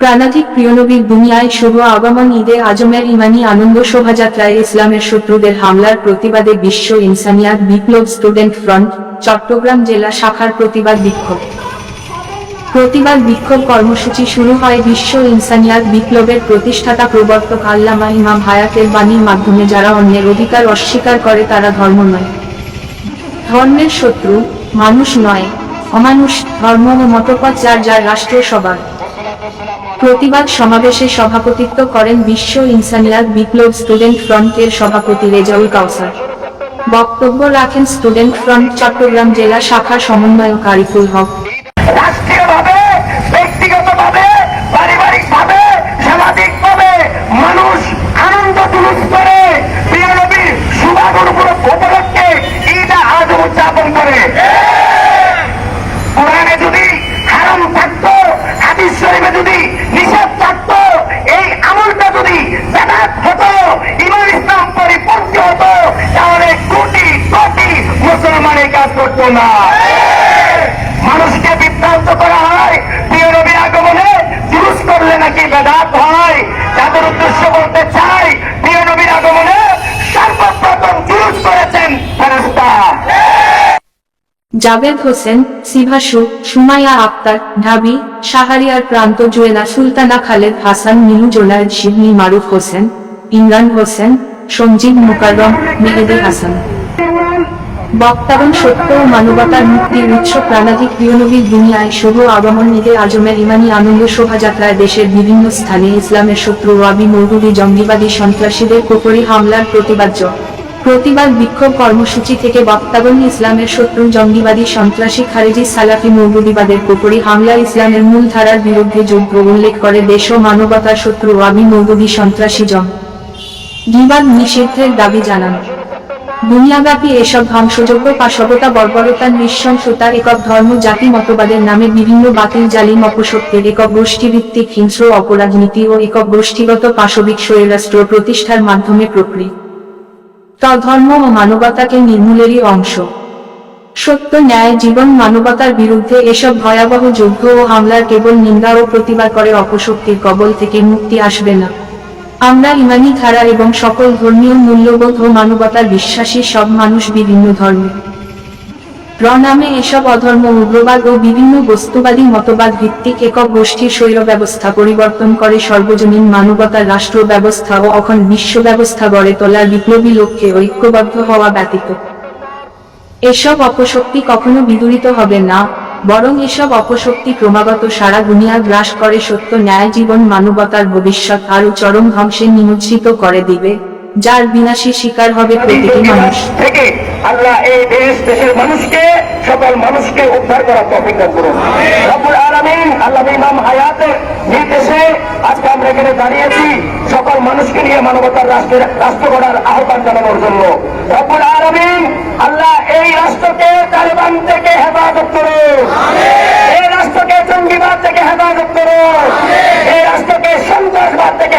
প্রাণাধিক প্রিয়নবীর দুনিয়ায় শুভ আগমন, ঈদে আজমের ইমানি আনন্দ শোভাযাত্রায় ইসলামের শত্রুদের হামলার প্রতিবাদে বিশ্ব ইনসানিয়াত বিপ্লব স্টুডেন্ট ফ্রন্ট, চট্টগ্রাম জেলা শাখার প্রতিবাদ বিক্ষোভ। প্রতিবাদ বিক্ষোভ কর্মসূচি শুরু হয় বিশ্ব ইনসানিয়াত বিপ্লবের প্রতিষ্ঠাতা প্রবর্তক আল্লামা ইমাম হায়াতের বাণীর মাধ্যমে যারা অন্যের অধিকার অস্বীকার করে তারা ধর্ম নয়। ধর্মের শত্রু মানুষ নয়, অমানুষ, ধর্ম ও মতপথ যার যার রাষ্ট্র সবার প্রতিবাদ সমাবেশে সভাপতিত্ব করেন বিশ্ব ইনসানিয়াত বিপ্লব স্টুডেন্ট ফ্রন্টের সভাপতি রেজাউল কাউসার। বক্তব্য রাখেন স্টুডেন্ট ফ্রন্ট চট্টগ্রাম জেলা শাখা সমন্বয়ক আরিফুল হক। না। মানুষকে বিভ্রান্ত করা হয়, প্রিয় নবী আগমনে জুলুস করলে নাকি বেদাত হয় তাদের উদ্দেশ্য বলতে চাই, প্রিয় নবীর আগমনে সর্বপ্রথম জুলুস করেছেন ফেরেশতা। জাবেদ হোসেন, সিভাসু, সুমাইয়া আক্তার, ঢাবি, শাহরিয়ার প্রান্ত জুয়েলা সুলতানা খালেদ হাসান, মিনু জোনায়েদ শিবনি, মারুফ হোসেন, ইমরান হোসেন, সঞ্জীব মুকাররম, মেহেদি হাসান। বক্তাগণ সত্য ও মানবতার মুক্তির উৎস প্রাণাধিক প্রিয়নবীর দুনিয়ায় শুভ আগমন ঈদে আজমের ইমানি আনন্দ শোভাযাত্রায় দেশের বিভিন্ন স্থানে ইসলামের শত্রু ওয়াবি মৌদুদি জঙ্গিবাদী, সন্ত্রাসীদের কোপরি হামলার প্রতিবাদ জ- প্রতিবাদ বিক্ষোভ কর্মসূচি থেকে বক্তাগণ ইসলামের শত্রু, জঙ্গিবাদী, সন্ত্রাসী, খারেজি, সালাফি মৌদুদিবাদের কোপরি হামলা ইসলামের মূল ধারার বিরুদ্ধে যোগ্য উল্লেখ করে দেশ ও মানবতার শত্রু ওয়াবি মৌদুদি সন্ত্রাসী জঙ্গ বিবাদ নিষিদ্ধের দাবি জানান। দুনিয়াব্যাপী এসব ধ্বংসযোগ্য পাশবতা, বর্বরতা, নৃশংসতা, একক ধর্ম, জাতি মতবাদের নামে বিভিন্ন বাতিল, জালিম অপশক্তির একক গোষ্ঠীভিত্তিক হিংস্র অপরাধ নীতি ও একক গোষ্ঠীগত পাশবিক স্বৈরাষ্ট্র প্রতিষ্ঠার মাধ্যমে প্রকৃতি ধর্ম ও মানবতাকে নির্মূলেরই অংশ। সত্য, ন্যায়, জীবন, মানবতার বিরুদ্ধে এসব ভয়াবহ যুদ্ধ ও হামলার কেবল নিন্দা ও প্রতিবাদ করে অপশক্তির কবল থেকে মুক্তি আসবে না। আমরা ইমানি ধারা এবং সকল ধর্মীয় মূল্যবোধ ও মানবতার বিশ্বাসী সব মানুষ বিভিন্ন ধর্মে। রনামে এসব অধর্ম, উগ্রবাদ ও বিভিন্ন বস্তুবাদী মতবাদ ভিত্তিক একক গোষ্ঠীর শৈল ব্যবস্থা পরিবর্তন করে সর্বজনীন মানবতার রাষ্ট্র ব্যবস্থা ও অখন বিশ্ব ব্যবস্থা গড়ে তোলার বিপ্লবী লক্ষ্যে ঐক্যবদ্ধ হওয়া ব্যতীত। এসব অপশক্তি কখনো বিদূরিত হবে না। বরং এসব অপশক্তি ক্রমাগত সারা দুনিয়া গ্রাস করে সত্য ন্যায় জীবন মানবতার ভবিষ্যৎ আরও চরম ধ্বংসে নিমজ্জিত করে দিবে যার বিনাশী শিকার হবে প্রতিটি মানুষ। থেকে আল্লাহ এই দেশ দেশের মানুষকে সকল মানুষকে উদ্ধার করার তৌফিক দান করুন। রব্বুল আলামিন আল্লাহ ইমাম হায়াতের নির্দেশে আজকে আমরা এখানে দাঁড়িয়েছি সকল মানুষকে নিয়ে মানবতার রাষ্ট্রের রাষ্ট্র গড়ার আহ্বান জানানোর জন্য। রব্বুল আলামিন আল্লাহ এই রাষ্ট্রকে তালেবান থেকে হেফাজত করুন এই রাষ্ট্রকে জঙ্গিবাদ থেকে হেফাজত করুন এই রাষ্ট্রকে সন্ত্রাসবাদ থেকে হেফাজত